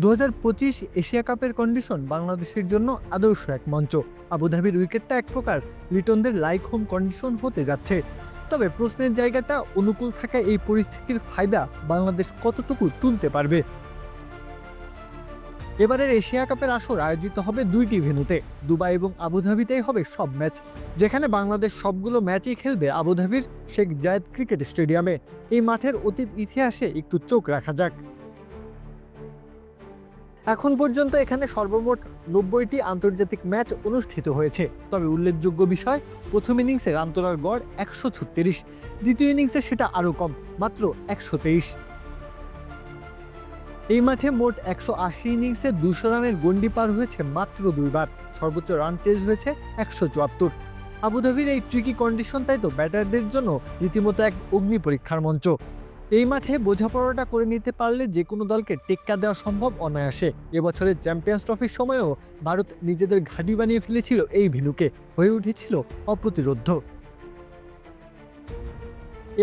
দু হাজার পঁচিশ এশিয়া কাপের কন্ডিশন বাংলাদেশের জন্য আদর্শ এক মঞ্চ। আবুধাবির উইকেটটা এক প্রকার লিটনদের লাইক হোম কন্ডিশন হতে যাচ্ছে। তবে প্রশ্নের জায়গাটা অনুকূল থাকা এই পরিস্থিতির ফায়দা বাংলাদেশ কতটুকু তুলতে পারবে? এবারের এশিয়া কাপের আসর আয়োজিত হবে দুইটি ভেন্যুতে, দুবাই এবং আবুধাবিতেই হবে সব ম্যাচ, যেখানে বাংলাদেশ সবগুলো ম্যাচই খেলবে আবুধাবির শেখ জায়েদ ক্রিকেট স্টেডিয়ামে। এই মাঠের অতীত ইতিহাসে একটু চোখ রাখা যাক। এখন পর্যন্ত এখানে সর্বমোট নব্বইটি আন্তর্জাতিক ম্যাচ অনুষ্ঠিত হয়েছে। তবে উল্লেখযোগ্য বিষয়, প্রথম ইনিংসে রান তোলার গড় একশো ছত্রিশ, দ্বিতীয় ইনিংসে সেটা আরও কম, মাত্র একশো তেইশ। এই মাঠে মোট একশো আশি ইনিংসে দুশো রানের গন্ডি পার হয়েছে মাত্র দুইবার, সর্বোচ্চ রান চেজ হয়েছে একশো চুয়াত্তর। আবুধাবির এই ট্রিকি কন্ডিশন তাই তো ব্যাটারদের জন্য রীতিমতো এক অগ্নি পরীক্ষার মঞ্চ। এই মাঠে বোঝাপড়াটা করে নিতে পারলে যে কোনো দলকে টেক্কা দেওয়া সম্ভব অনায়াসে। এবছরের চ্যাম্পিয়ন্স ট্রফির সময়ও ভারত নিজেদের ঘাঁটি বানিয়ে ফেলেছিল এই ভেন্যুকে হয়ে উঠেছিল অপ্রতিরোধ্য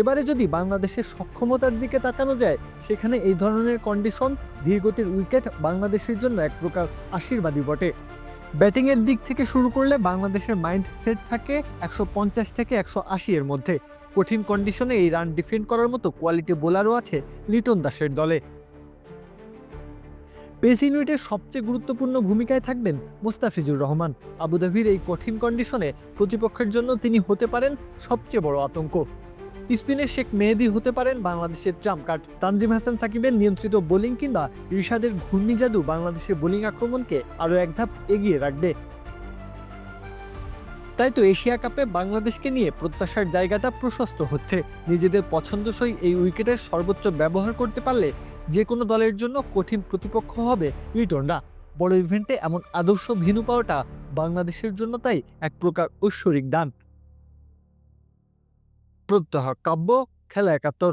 এবারে যদি বাংলাদেশের সক্ষমতার দিকে তাকানো যায়, সেখানে এই ধরনের কন্ডিশন ধীরগতির উইকেট বাংলাদেশের জন্য এক প্রকার আশীর্বাদী বটে। ব্যাটিংয়ের দিক থেকে শুরু করলে বাংলাদেশের মাইন্ড সেট থাকে একশো পঞ্চাশ থেকে একশো আশি এর মধ্যে। কঠিন কন্ডিশনে এই রান ডিফেন্ড করার মতো কোয়ালিটি বোলারও আছে লিটন দাসের দলে। পেস ইউনিটের সবচেয়ে গুরুত্বপূর্ণ ভূমিকায় থাকবেন মোস্তাফিজুর রহমান। আবুধাবির এই কঠিন কন্ডিশনে প্রতিপক্ষের জন্য তিনি হতে পারেন সবচেয়ে বড় আতঙ্ক। স্পিনের শেখ মেহেদি হতে পারেন বাংলাদেশের ট্রাম্প। কার্ড তানজিম হাসান সাকিবের নিয়ন্ত্রিত বোলিং কিংবা রিশাদের ঘূর্ণি জাদু বাংলাদেশের বোলিং আক্রমণকে আরও এক ধাপ এগিয়ে রাখবে। তাই তো এশিয়া কাপে বাংলাদেশকে নিয়ে প্রত্যাশার জায়গাটা প্রশস্ত হচ্ছে। নিজেদের পছন্দসই এই উইকেটের সর্বোচ্চ ব্যবহার করতে পারলে যে কোনো দলের জন্য কঠিন প্রতিপক্ষ হবে লিটনরা বড় ইভেন্টে এমন আদর্শ ভেনু পাওয়াটা বাংলাদেশের জন্য তাই এক প্রকার ঐশ্বরিক দান। প্রত্যহ কাব্য, খেলা একাত্তর।